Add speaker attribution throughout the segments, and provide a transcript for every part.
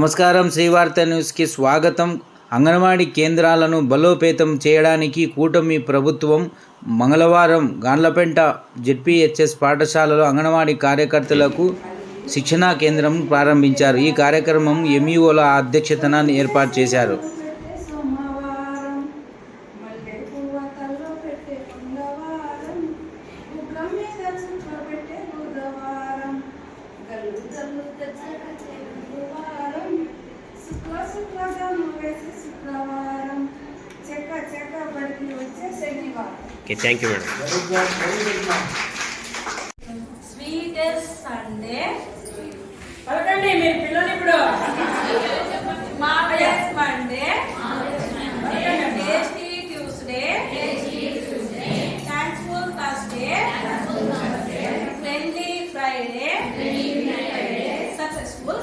Speaker 1: నమస్కారం శ్రీవార్త న్యూస్కి స్వాగతం. అంగన్వాడీ కేంద్రాలను బలోపేతం చేయడానికి కూటమి ప్రభుత్వం మంగళవారం గాండ్లపెంట జెడ్పీహెచ్ఎస్ పాఠశాలలో అంగన్వాడీ కార్యకర్తలకు శిక్షణా కేంద్రం ప్రారంభించారు. ఈ కార్యక్రమం ఎంఈఓల అధ్యక్షతన ఏర్పాటు చేశారు.
Speaker 2: Okay thank you madam
Speaker 3: sweetest Sunday
Speaker 4: పలకండి మీరు పిల్లలు ఇప్పుడు.
Speaker 3: Marvellous Monday tasty Tuesday thankful Thursday friendly Friday successful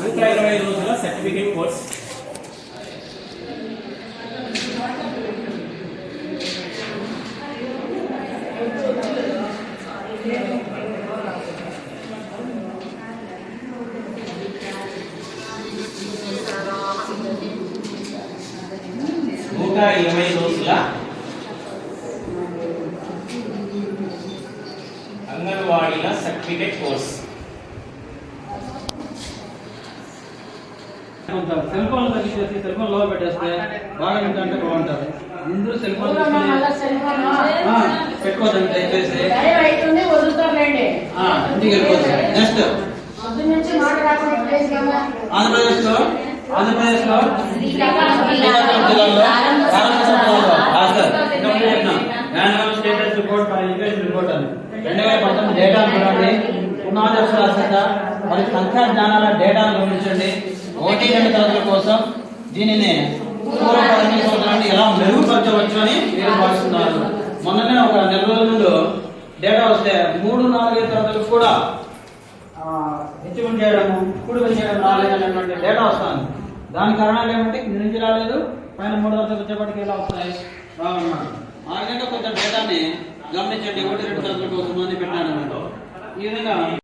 Speaker 2: నూట ఇరవై రోజుల సర్టిఫికేట్ కోర్స్. నూట ఇరవై రోజుల అంగన్వాడీల సర్టిఫికేట్ కోర్స్.
Speaker 5: కొంత సెల్ ఫోన్ తగ్గించేసి సెల్ ఫోన్లో పెట్టేస్తే బాగా వింటుంటే బాగుంటారు. అందరూ సెల్ ఫోన్ ఆ, పెట్టుకోవద్దండి దయచేసి ఇంటికి వెళ్ళిపోవచ్చు. నెక్స్ట్
Speaker 4: ఆంధ్రప్రదేశ్లో
Speaker 5: ఆంధ్రప్రదేశ్లో జిల్లాలో. పునాది మరి సంఖ్యా జ్ఞానాల డేటాను గమనించండి ఒకటి రెండు తరగతుల కోసం దీనిని పూర్వ ఎలా మెరుగుపరచవచ్చు అని మీరు భావిస్తున్నారు మొన్ననే ఒక నెల రోజుల ముందు డేటా వస్తే మూడు నాలుగైదు తరగతులకు కూడా హెచ్చుకుని చేయడము కూడుకుని చేయడం రాలేదనేటువంటి డేటా వస్తుంది. దాని కారణాలు ఏమంటే? కింద నుంచి రాలేదు. పైన మూడు తరగతులు వచ్చేప్పటికి ఎలా వస్తాయి ఆ విధంగా కొంచెం డేటాని గమనించండి. ఒకటి రెండు తరగతుల కోసం అని పెట్టాను ఈ విధంగా